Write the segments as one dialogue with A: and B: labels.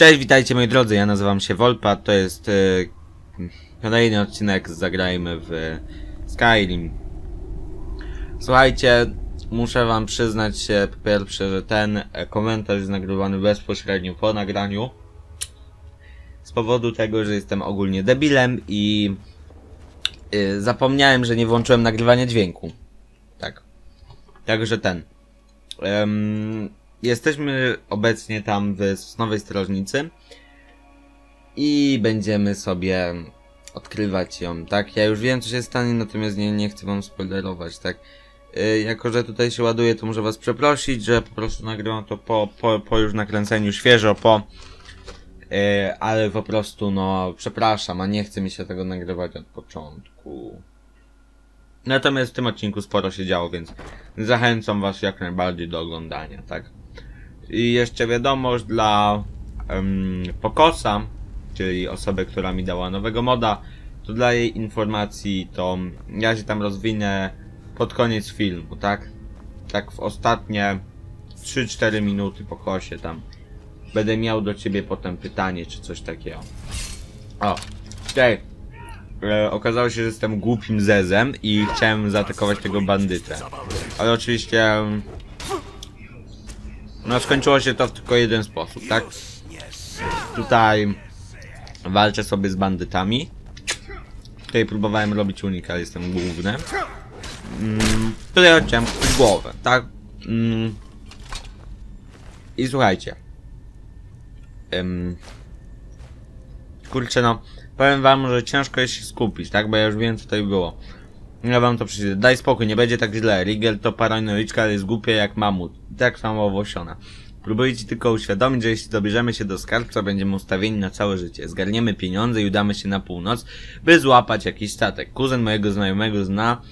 A: Cześć, witajcie moi drodzy, ja nazywam się Volpa, to jest e, kolejny odcinek Zagrajmy w Skyrim. Słuchajcie, muszę wam przyznać się po pierwsze, że ten e, komentarz jest nagrywany bezpośrednio po nagraniu. Z powodu tego, że jestem ogólnie debilem i e, zapomniałem, że nie włączyłem nagrywania dźwięku. Tak. Także ten. Em, jesteśmy obecnie tam w Sosnowej Strażnicy i będziemy sobie odkrywać ją, tak? Ja już wiem, co się stanie, natomiast nie, nie chcę wam spoilerować, tak? Yy, jako, że tutaj się ładuje, to muszę was przeprosić, że po prostu nagrywam to po, po, po już nakręceniu, świeżo po, yy, ale po prostu, no, przepraszam, a nie chce mi się tego nagrywać od początku. Natomiast w tym odcinku sporo się działo, więc zachęcam was jak najbardziej do oglądania, tak? I jeszcze wiadomość dla um, Pokosa, czyli osoby, która mi dała nowego moda, to dla jej informacji to ja się tam rozwinę pod koniec filmu, tak? Tak w ostatnie 3-4 minuty Pokosie tam będę miał do ciebie potem pytanie czy coś takiego. O, tutaj e, okazało się, że jestem głupim zezem i chciałem zaatakować tego bandytę. Ale oczywiście no skończyło się to w tylko jeden sposób, tak? Tutaj walczę sobie z bandytami. Tutaj próbowałem robić unik, ale jestem główny. Mm, tutaj kupić głowę, tak? Mm. I słuchajcie. Ym, kurczę no, powiem wam, że ciężko jest się skupić, tak? Bo ja już wiem co tutaj było. Ja wam to przyjdę. Daj spokój, nie będzie tak źle. Rigel to paranoiczka, ale jest głupia jak mamut. Tak samo owłosiona. Próbuję ci tylko uświadomić, że jeśli dobierzemy się do skarbca, będziemy ustawieni na całe życie. Zgarniemy pieniądze i udamy się na północ, by złapać jakiś statek. Kuzyn mojego znajomego zna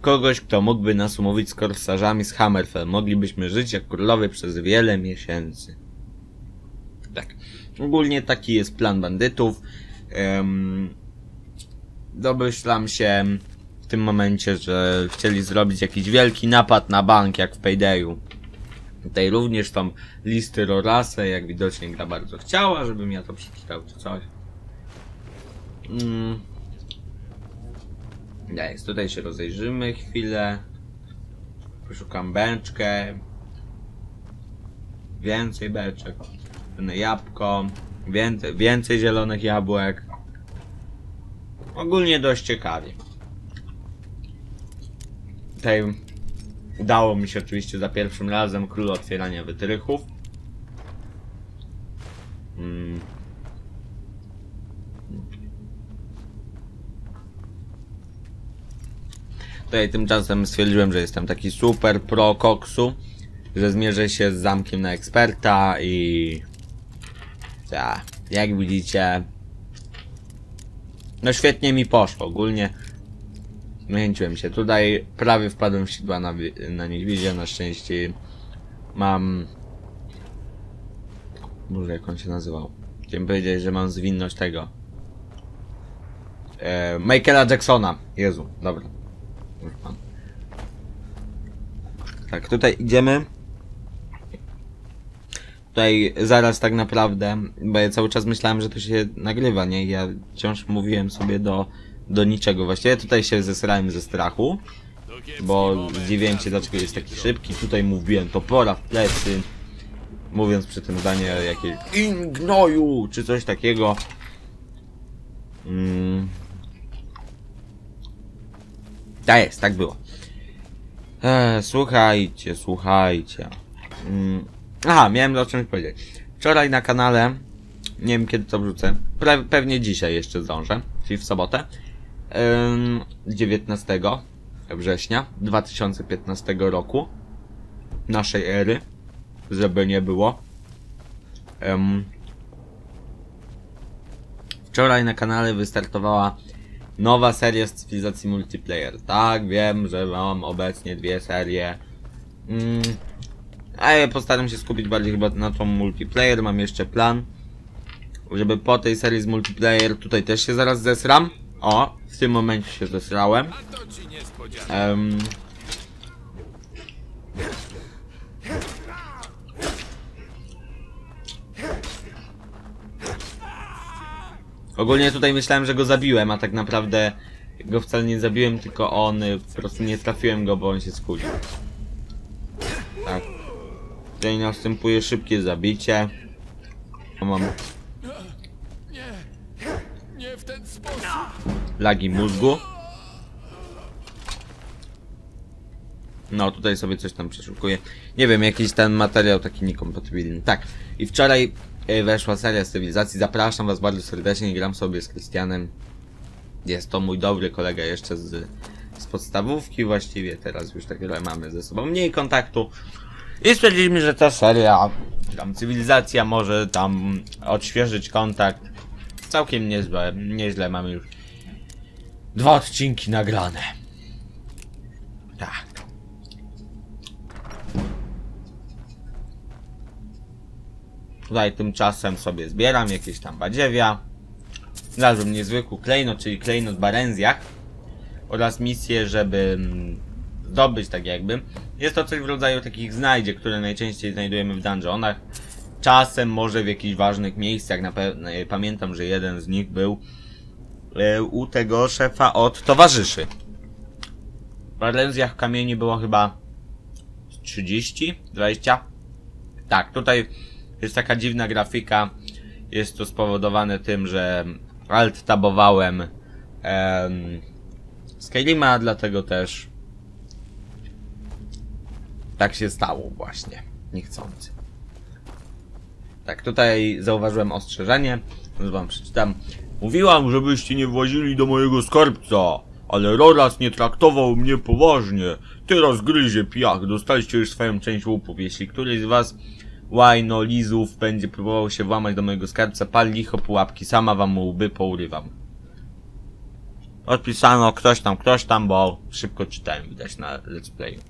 A: kogoś, kto mógłby nas umówić z korsarzami z Hammerfell. Moglibyśmy żyć jak królowie przez wiele miesięcy. Tak. Ogólnie taki jest plan bandytów. Um, domyślam się tym momencie, że chcieli zrobić jakiś wielki napad na bank, jak w Paydayu. Tutaj również są listy Rorase, jak widocznie gra bardzo chciała, żebym ja to przeczytał czy coś. Mm. Jest, tutaj się rozejrzymy chwilę. Poszukam beczkę. Więcej beczek. Jabłko. Więcej, więcej zielonych jabłek. Ogólnie dość ciekawie. Tutaj udało mi się oczywiście za pierwszym razem król otwierania wytrychów. Mm. Tutaj tymczasem stwierdziłem, że jestem taki super pro koksu, że zmierzę się z zamkiem na eksperta i... Ja, jak widzicie... No świetnie mi poszło, ogólnie Zniechęciłem się. Tutaj prawie wpadłem w sidła na, na niedźwiedzia. Na szczęście mam... Boże, jak on się nazywał? Chciałem powiedzieć, że mam zwinność tego. E, Michaela Jacksona. Jezu, dobra. Już mam. Tak, tutaj idziemy. Tutaj zaraz tak naprawdę, bo ja cały czas myślałem, że to się nagrywa, nie? Ja wciąż mówiłem sobie do, do niczego. Właściwie tutaj się zesrałem ze strachu, bo zdziwiłem się dlaczego jest taki szybki. Tutaj mówiłem topora w plecy, mówiąc przy tym zdanie jakieś ingnoju, czy coś takiego. Mm. Tak jest, tak było. Eee, słuchajcie, słuchajcie. Mm. Aha, miałem o czymś powiedzieć. Wczoraj na kanale, nie wiem kiedy to wrzucę, pewnie dzisiaj jeszcze zdążę, czyli w sobotę, 19 września 2015 roku, naszej ery, żeby nie było. Wczoraj na kanale wystartowała nowa seria z cywilizacji multiplayer. Tak, wiem, że mam obecnie dwie serie. Mm, a ja postaram się skupić bardziej chyba na tą multiplayer. Mam jeszcze plan, żeby po tej serii z multiplayer tutaj też się zaraz zesram. O, w tym momencie się zesrałem. Em, Ogólnie tutaj myślałem, że go zabiłem, a tak naprawdę go wcale nie zabiłem, tylko on, y, po prostu nie trafiłem go, bo on się skulił. Tak. Tutaj następuje szybkie zabicie. Mam
B: Nie! Nie w ten sposób!
A: Lagi mózgu. No, tutaj sobie coś tam przeszukuję. Nie wiem, jakiś ten materiał taki niekompatybilny. Tak. I wczoraj e, weszła seria z cywilizacji. Zapraszam was bardzo serdecznie. Gram sobie z Krystianem. Jest to mój dobry kolega jeszcze z, z podstawówki właściwie. Teraz już tak trochę mamy ze sobą mniej kontaktu. I stwierdziliśmy, że ta seria, tam cywilizacja może tam odświeżyć kontakt. Całkiem niezłe, nieźle mamy już Dwa odcinki nagrane. Tak. Tutaj tymczasem sobie zbieram jakieś tam badziewia. Znalazłem niezwykły klejnot, czyli klejnot Barenzjach. Oraz misję, żeby mm, zdobyć tak jakby. Jest to coś w rodzaju takich znajdzie, które najczęściej znajdujemy w dungeonach. Czasem może w jakichś ważnych miejscach. Na pe- pamiętam, że jeden z nich był e, u tego szefa od towarzyszy. W Barenzjach kamieni było chyba z 30, 20. Tak, tutaj jest taka dziwna grafika. Jest to spowodowane tym, że alt tabowałem em, dlatego też tak się stało właśnie, niechcący. Tak, tutaj zauważyłem ostrzeżenie, więc wam przeczytam. Mówiłam, żebyście nie włazili do mojego skarbca, ale Roras nie traktował mnie poważnie. Teraz gryzie piach, dostaliście już swoją część łupów. Jeśli któryś z was łajno, lizów będzie próbował się włamać do mojego skarbca, pal licho pułapki, sama wam łby pourywam. Odpisano ktoś tam, ktoś tam, bo szybko czytałem, widać na let's playu.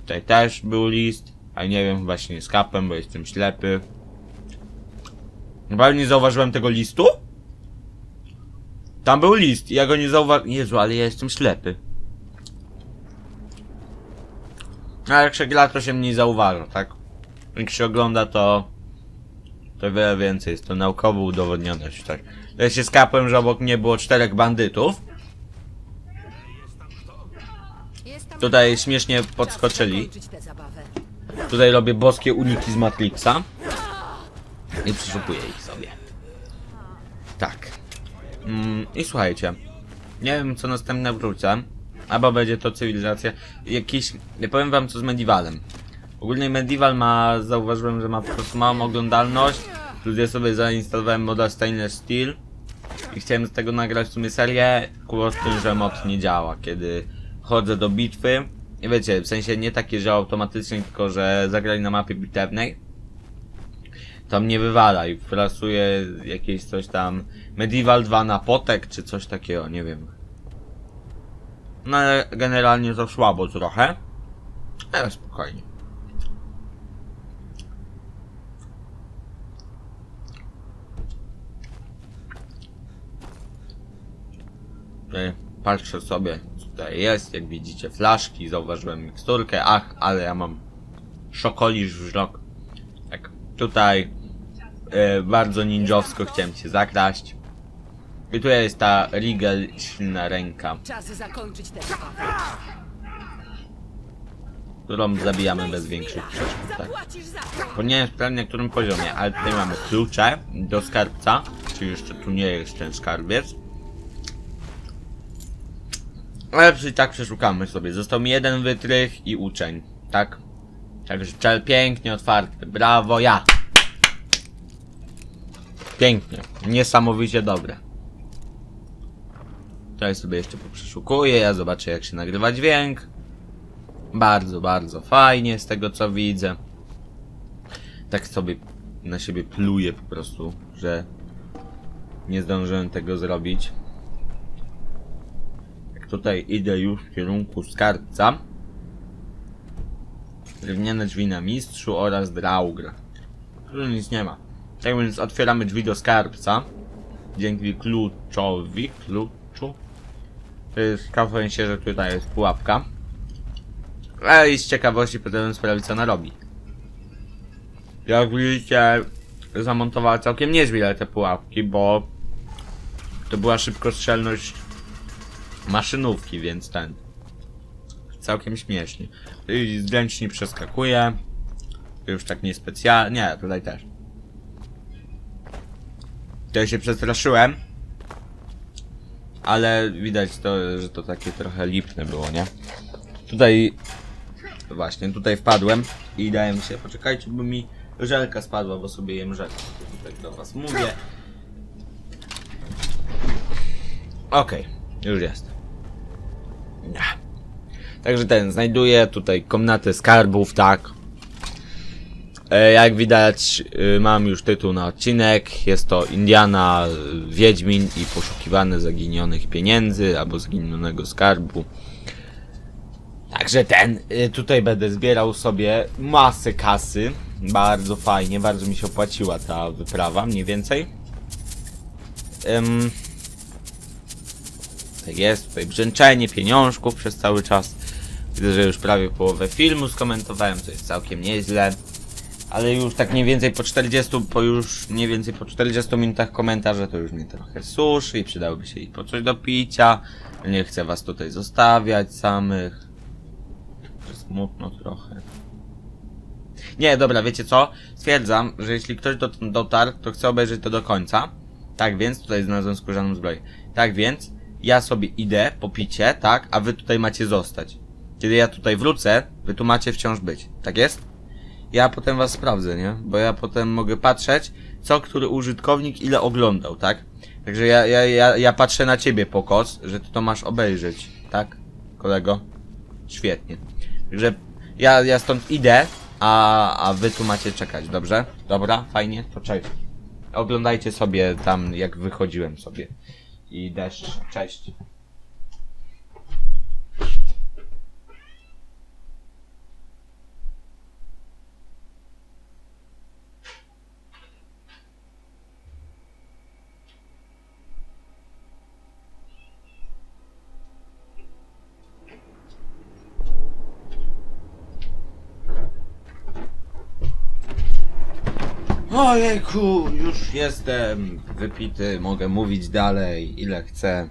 A: Tutaj też był list, a nie wiem, chyba się nie skapem, bo jestem ślepy. Chyba nie zauważyłem tego listu? Tam był list, ja go nie zauważyłem. Jezu, ale ja jestem ślepy. A jak się gra, to się mniej zauważa, tak? Jak się ogląda, to... To wiele więcej, jest to naukowo udowodnione, tak. Ja się skapłem, że obok mnie było czterech bandytów. Tutaj śmiesznie podskoczyli. Tutaj robię boskie uniki z Matrixa. I przeszukuję ich sobie. Tak. Mm, I słuchajcie. Nie wiem co następne wrócę. Albo będzie to cywilizacja. Jakiś. Nie powiem wam co z Medievalem. Ogólnie Medieval ma. Zauważyłem, że ma po prostu małą oglądalność. Plus ja sobie zainstalowałem moda Stainless Steel. I chciałem z tego nagrać w sumie serię. Kło z tym, że mod nie działa, kiedy chodzę do bitwy. I wiecie, w sensie nie takie, że automatycznie, tylko że zagrali na mapie bitewnej. To mnie wywala i wprasuje jakieś coś tam Medieval 2 na potek, czy coś takiego, nie wiem. No ale generalnie to słabo trochę. Ale spokojnie. Tutaj patrzę sobie, co tutaj jest. Jak widzicie, flaszki, zauważyłem miksturkę. Ach, ale ja mam szokolisz wzrok. Tak, tutaj e, bardzo ninjowsko chciałem się zakraść. I tutaj jest ta Rigel silna ręka,
C: Czas zakończyć tę zabawę.
A: którą zabijamy bez większych przeszkód. Tak.
C: Zapłacisz za to!
A: Wiem sprawnie na którym poziomie, ale tutaj mamy klucze do skarbca, czyli jeszcze tu nie jest ten skarbiec. Ale i tak przeszukamy sobie. Został mi jeden wytrych i uczeń, tak? Także czel pięknie otwarty, brawo, ja! Pięknie, niesamowicie dobre. Tutaj sobie jeszcze poprzeszukuję, ja zobaczę jak się nagrywa dźwięk. Bardzo, bardzo fajnie z tego co widzę tak sobie na siebie pluję po prostu, że nie zdążyłem tego zrobić. Jak tutaj idę już w kierunku skarbca. Drewniane drzwi na mistrzu oraz draugr. Tu nic nie ma. Tak więc otwieramy drzwi do skarbca. Dzięki kluczowi. Kluczu. W się, że tutaj jest pułapka. Ale i z ciekawości potem sprawdzić co ona robi. Jak widzicie, zamontowała całkiem nieźle te pułapki, bo to była szybkostrzelność maszynówki, więc ten całkiem śmiesznie. I zręcznie przeskakuje. Już tak niespecjalnie. Nie, tutaj też. To ja się przestraszyłem. Ale widać to, że to takie trochę lipne było, nie? Tutaj właśnie, tutaj wpadłem i dałem się, poczekajcie, bo mi żelka spadła, bo sobie jem żelkę. Tutaj do was mówię. Okej, już jest. Także ten, znajduję tutaj komnatę skarbów, tak. E, jak widać, y, mam już tytuł na odcinek. Jest to Indiana, y, Wiedźmin i poszukiwane zaginionych pieniędzy albo zaginionego skarbu. Także ten, y, tutaj będę zbierał sobie masę kasy. Bardzo fajnie, bardzo mi się opłaciła ta wyprawa, mniej więcej. Tak jest, tutaj brzęczenie pieniążków przez cały czas. Widzę, że już prawie połowę filmu skomentowałem, co jest całkiem nieźle. Ale już tak mniej więcej po 40, po już mniej więcej po 40 minutach komentarza to już mnie trochę suszy i przydałoby się i po coś do picia. Nie chcę was tutaj zostawiać samych. Smutno trochę. Nie, dobra, wiecie co? Stwierdzam, że jeśli ktoś do, dotarł, to chce obejrzeć to do końca. Tak więc, tutaj znalazłem skórzaną zbroję. Tak więc, ja sobie idę po picie, tak? A wy tutaj macie zostać. Kiedy ja tutaj wrócę, wy tu macie wciąż być. Tak jest? Ja potem was sprawdzę, nie? Bo ja potem mogę patrzeć, co który użytkownik ile oglądał, tak? Także ja, ja, ja, ja patrzę na ciebie, Pokos, że ty to masz obejrzeć, tak? Kolego? Świetnie. Także ja, ja stąd idę, a, a wy tu macie czekać, dobrze? Dobra, fajnie, to cześć. Oglądajcie sobie tam, jak wychodziłem sobie. I deszcz, cześć. Ojejku, już jestem wypity, mogę mówić dalej, ile chcę.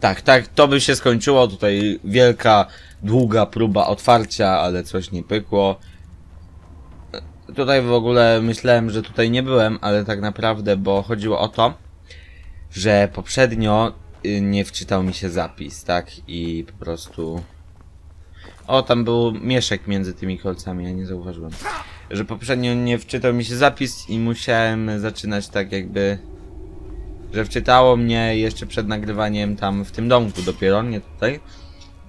A: Tak, tak, to by się skończyło. Tutaj wielka, długa próba otwarcia, ale coś nie pykło. Tutaj w ogóle myślałem, że tutaj nie byłem, ale tak naprawdę, bo chodziło o to, że poprzednio y, nie wczytał mi się zapis, tak? I po prostu. O, tam był mieszek między tymi kolcami, ja nie zauważyłem. Że poprzednio nie wczytał mi się zapis i musiałem zaczynać tak jakby. Że wczytało mnie jeszcze przed nagrywaniem tam w tym domku dopiero, nie tutaj.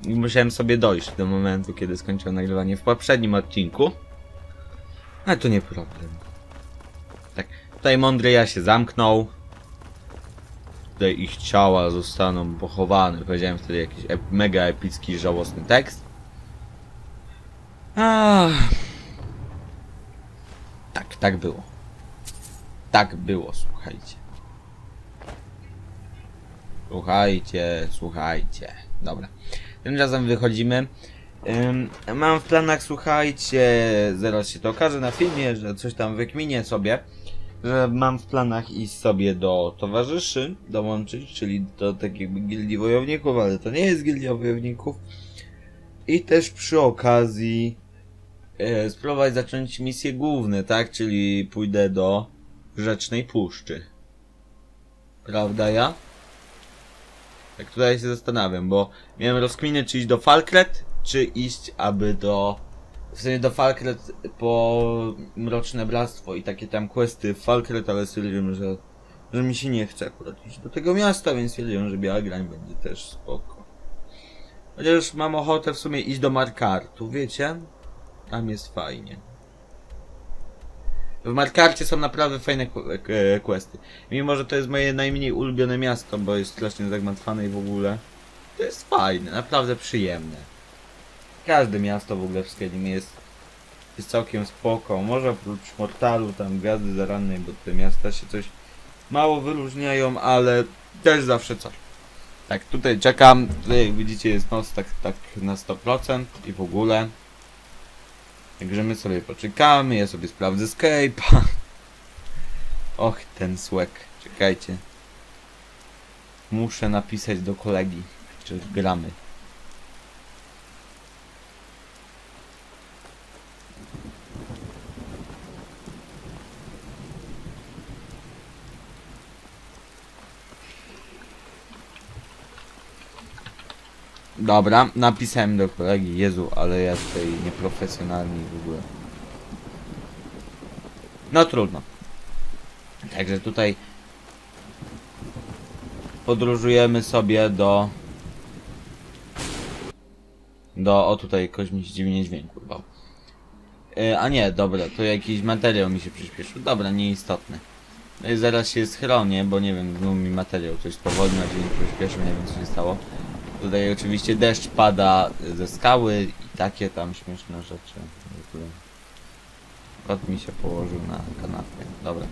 A: I musiałem sobie dojść do momentu, kiedy skończyłem nagrywanie w poprzednim odcinku. Ale to nie problem. Tak, tutaj mądry ja się zamknął. Tutaj ich ciała zostaną pochowane. Powiedziałem wtedy jakiś ep mega epicki, żałosny tekst. Ach. Tak, było. Tak było, słuchajcie. Słuchajcie, słuchajcie. Dobra. Tym razem wychodzimy. Ym, mam w planach, słuchajcie, zaraz się to okaże na filmie, że coś tam wykminię sobie, że mam w planach iść sobie do towarzyszy, dołączyć, czyli do tak jakby gildii wojowników, ale to nie jest gildia wojowników. I też przy okazji e, spróbować zacząć misje główne, tak? Czyli pójdę do Rzecznej Puszczy. Prawda ja? Tak tutaj się zastanawiam, bo miałem rozkminę czy iść do Falkret, czy iść aby do... W sumie do Falkret po Mroczne Bractwo i takie tam questy w Falkret, ale stwierdziłem, że, że mi się nie chce akurat iść do tego miasta, więc stwierdziłem, że Biała Grań będzie też spoko. Chociaż mam ochotę w sumie iść do Markartu, wiecie? Tam jest fajnie. W Markarcie są naprawdę fajne ku- e, questy. Mimo, że to jest moje najmniej ulubione miasto, bo jest strasznie zagmatwane i w ogóle. To jest fajne, naprawdę przyjemne. Każde miasto w ogóle w Skyrim jest, jest całkiem spoko. Może oprócz Mortalu, tam Gwiazdy Zarannej, bo te miasta się coś mało wyróżniają, ale też zawsze coś. Tak, tutaj czekam. Tutaj jak widzicie jest noc tak, tak na 100% i w ogóle. Także my sobie poczekamy, ja sobie sprawdzę Skype'a. Och, ten słek. Czekajcie. Muszę napisać do kolegi, czy gramy. Dobra, napisałem do kolegi, Jezu, ale ja tutaj nieprofesjonalnie w ogóle. No trudno. Także tutaj podróżujemy sobie do do, o tutaj ktoś mi się dziwnie dźwięk urwał. E, a nie, dobra, to jakiś materiał mi się przyspieszył. Dobra, nieistotne. No i zaraz się schronię, bo nie wiem, znów mi materiał coś spowolnił, a dźwięk przyspieszył, nie wiem co się stało. Tutaj oczywiście deszcz pada ze skały i takie tam śmieszne rzeczy. Kot mi się położył na kanapie. Dobra.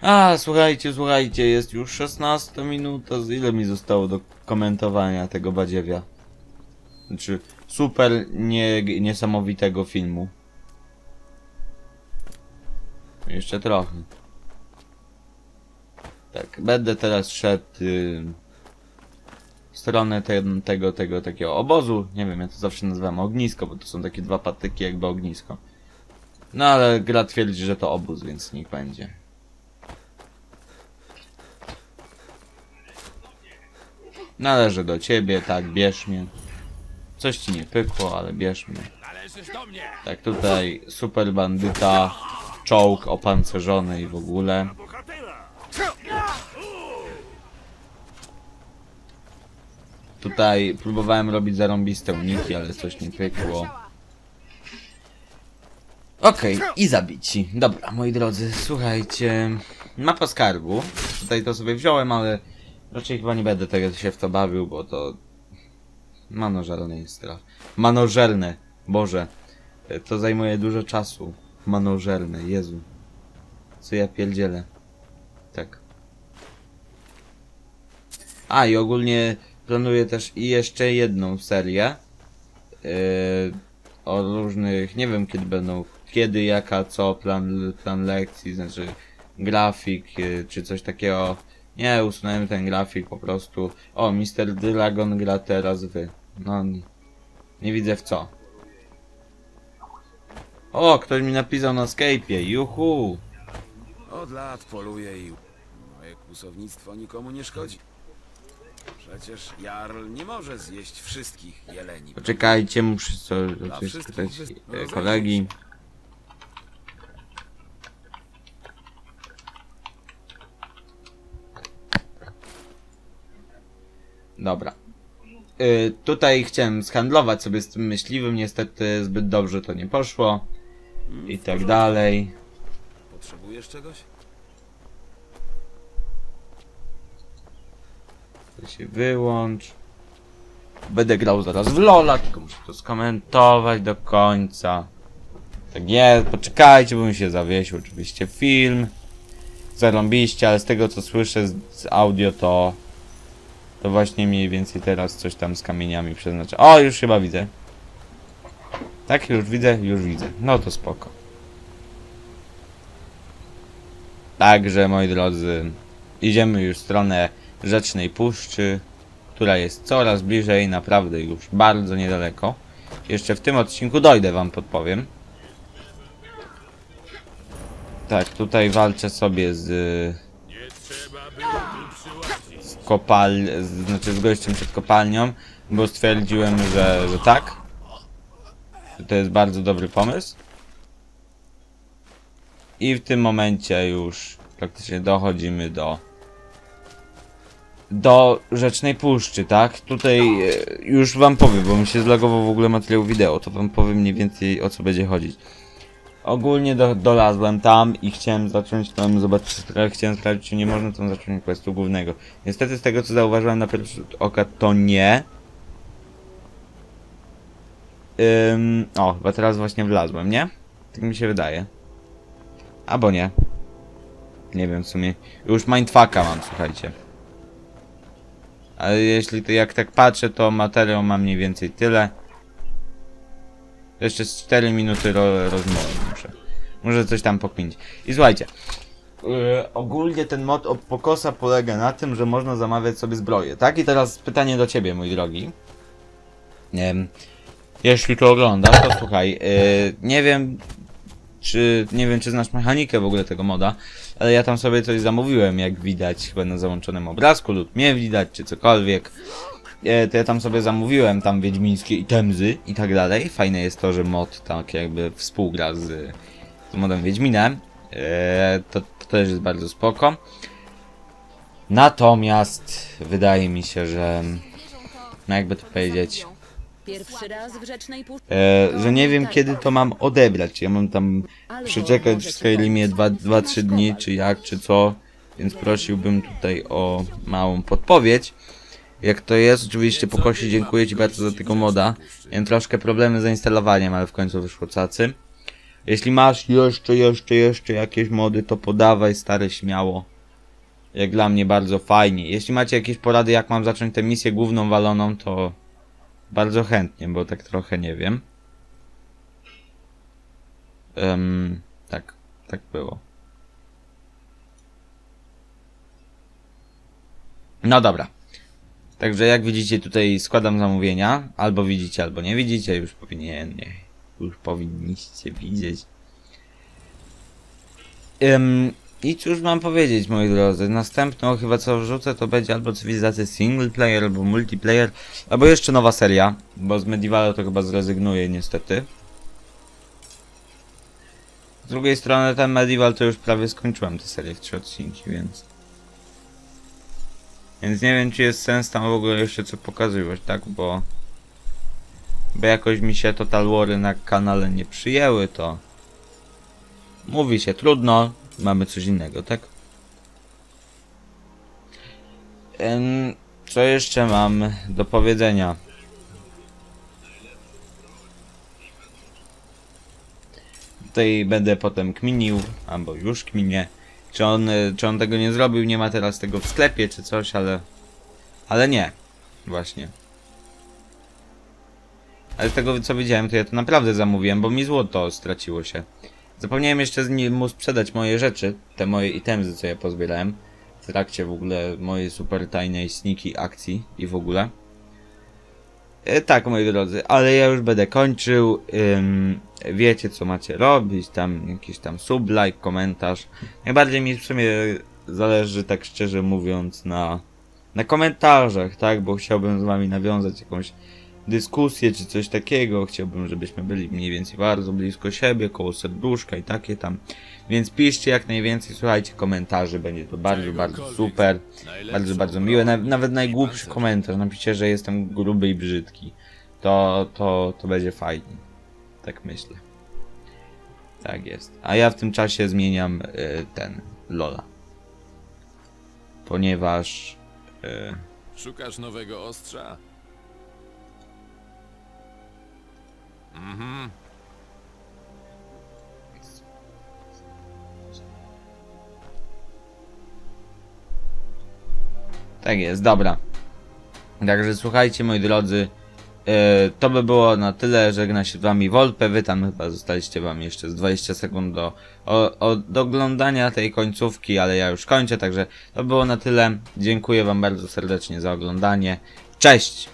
A: A, słuchajcie, słuchajcie, jest już 16 minuta. Ile mi zostało do komentowania tego badziewia? Znaczy, super nie, niesamowitego filmu. Jeszcze trochę. Tak, będę teraz szedł y, w stronę te, tego, tego, takiego obozu. Nie wiem, ja to zawsze nazywam ognisko, bo to są takie dwa patyki jakby ognisko. No ale gra twierdzi, że to obóz, więc niech będzie. Należy do ciebie, tak, bierz mnie. Coś ci nie pykło, ale bierz mnie! Tak, tutaj super bandyta, czołg opancerzony i w ogóle. Tutaj próbowałem robić zarąbiste uniki, ale coś nie pykło. Okej, i zabici. Dobra, moi drodzy, słuchajcie. Mapa skarbu. Tutaj to sobie wziąłem, ale raczej chyba nie będę tego się w to bawił, bo to manożerne jest teraz. Manożerne, Boże. To zajmuje dużo czasu. Manożerne, Jezu. Co ja pierdzielę. Tak. A i ogólnie planuję też i jeszcze jedną serię. Yy, o różnych, nie wiem kiedy będą, kiedy, jaka, co, plan, plan lekcji, znaczy grafik, yy, czy coś takiego. Nie, usunąłem ten grafik po prostu. O, Mr. Dragon gra teraz wy. No, nie, nie widzę w co. O, ktoś mi napisał na Skype'ie, juhu!
D: Od lat poluję i moje kłusownictwo nikomu nie szkodzi. Przecież Jarl nie może zjeść wszystkich jeleni.
A: Poczekajcie, muszę co- coś
D: wszystkich
A: spytać
D: wys-
A: e,
D: rozejrzyj
A: kolegi. Dobra. Y, tutaj chciałem zhandlować sobie z tym myśliwym, niestety zbyt dobrze to nie poszło. I tak dalej.
D: Potrzebujesz czegoś?
A: To się wyłącz. Będę grał zaraz w Lola, tylko muszę to skomentować do końca. Tak jest, poczekajcie, bo mi się zawiesił oczywiście film. Zarąbiście, ale z tego co słyszę z, z audio to... To właśnie mniej więcej teraz coś tam z kamieniami przeznacza. O, już chyba widzę. Tak, już widzę, już widzę. No to spoko. Także, moi drodzy, idziemy już w stronę Rzecznej Puszczy, która jest coraz bliżej, naprawdę już bardzo niedaleko. Jeszcze w tym odcinku dojdę, wam podpowiem. Tak, tutaj walczę sobie z, z kopal... Znaczy z gościem przed kopalnią, bo stwierdziłem, że, że tak. Że to jest bardzo dobry pomysł. I w tym momencie już praktycznie dochodzimy do do Rzecznej Puszczy, tak? Tutaj e, już wam powiem, bo mi się zlagował w ogóle materiał wideo, to wam powiem mniej więcej o co będzie chodzić. Ogólnie do, dolazłem tam i chciałem zacząć tam zobaczyć, chciałem sprawdzić, czy nie można tam zacząć questu głównego. Niestety z tego co zauważyłem na pierwszy rzut oka to nie. Ym, o, chyba teraz właśnie wlazłem, nie? Tak mi się wydaje. Albo nie. Nie wiem w sumie. Już mindfucka mam, słuchajcie. Ale jeśli to jak tak patrzę, to materiał ma mniej więcej tyle. Jeszcze z 4 minuty ro rozmowy muszę. Muszę coś tam pokminić. I słuchajcie. Yy, ogólnie ten mod od Pokosa polega na tym, że można zamawiać sobie zbroję, tak? I teraz pytanie do ciebie, mój drogi. Nie wiem, jeśli to oglądasz, to słuchaj, yy, nie wiem, czy, nie wiem, czy znasz mechanikę w ogóle tego moda, ale ja tam sobie coś zamówiłem, jak widać chyba na załączonym obrazku, lub mnie widać, czy cokolwiek. E, to ja tam sobie zamówiłem tam wiedźmińskie itemzy i tak dalej. Fajne jest to, że mod tak jakby współgra z, z modem Wiedźminem. To, to też jest bardzo spoko. Natomiast wydaje mi się, że no jakby to powiedzieć,
C: Pierwszy raz w Rzecznej Puszczy.
A: e, że nie wiem kiedy to mam odebrać. Ja mam tam przeczekać w Skyrimie 2-3 dni, czy jak, czy co. Więc prosiłbym tutaj o małą podpowiedź. Jak to jest, oczywiście Pokosi dziękuję Ci bardzo za tego moda. Miałem troszkę problemy z zainstalowaniem, ale w końcu wyszło cacy. Jeśli masz jeszcze, jeszcze, jeszcze jakieś mody, to podawaj stare śmiało. Jak dla mnie bardzo fajnie. Jeśli macie jakieś porady, jak mam zacząć tę misję główną waloną, to bardzo chętnie, bo tak trochę nie wiem. Em, tak, tak było. No dobra. Także jak widzicie tutaj składam zamówienia. Albo widzicie, albo nie widzicie. Już powinien, nie, już powinniście widzieć. Ym, I cóż mam powiedzieć, moi drodzy. Następną chyba co wrzucę to będzie albo cywilizacja single player, albo multiplayer, albo jeszcze nowa seria, bo z Medievala to chyba zrezygnuję niestety. Z drugiej strony ten Medieval to już prawie skończyłem tę serię w trzy odcinki, więc... Więc nie wiem czy jest sens tam w ogóle jeszcze co pokazywać, tak? Bo... Bo jakoś mi się Total Wary na kanale nie przyjęły, to... Mówi się trudno, mamy coś innego, tak? Em, co jeszcze mam do powiedzenia? Tutaj będę potem kminił, albo już kminię. Czy on, czy on tego nie zrobił, nie ma teraz tego w sklepie, czy coś, ale... Ale nie. Właśnie. Ale z tego co widziałem, to ja to naprawdę zamówiłem, bo mi złoto straciło się. Zapomniałem jeszcze z nim mu sprzedać moje rzeczy, te moje itemzy, co ja pozbierałem. W trakcie w ogóle mojej super tajnej sniki akcji i w ogóle. E, tak, moi drodzy, ale ja już będę kończył. Ym, wiecie, co macie robić. Tam jakiś tam sub, like, komentarz. Najbardziej mi w sumie zależy, tak szczerze mówiąc, na, na komentarzach, tak? Bo chciałbym z wami nawiązać jakąś dyskusję czy coś takiego. Chciałbym, żebyśmy byli mniej więcej bardzo blisko siebie, koło serduszka i takie tam. Więc piszcie jak najwięcej, słuchajcie komentarzy, będzie to bardzo, bardzo super. Bardzo, bardzo miłe. Na, nawet najgłupszy komentarz. Napiszcie, że jestem gruby i brzydki. To, to, to będzie fajnie. Tak myślę. Tak jest. A ja w tym czasie zmieniam y, ten Lola. Ponieważ. Y,
B: Szukasz nowego ostrza? Mhm.
A: Tak jest, dobra. Także słuchajcie, moi drodzy, e, to by było na tyle. Żegna się z wami Wolpe. Wy tam chyba zostaliście wam jeszcze z 20 sekund do, o, o, do oglądania tej końcówki, ale ja już kończę, także to było na tyle. Dziękuję wam bardzo serdecznie za oglądanie. Cześć!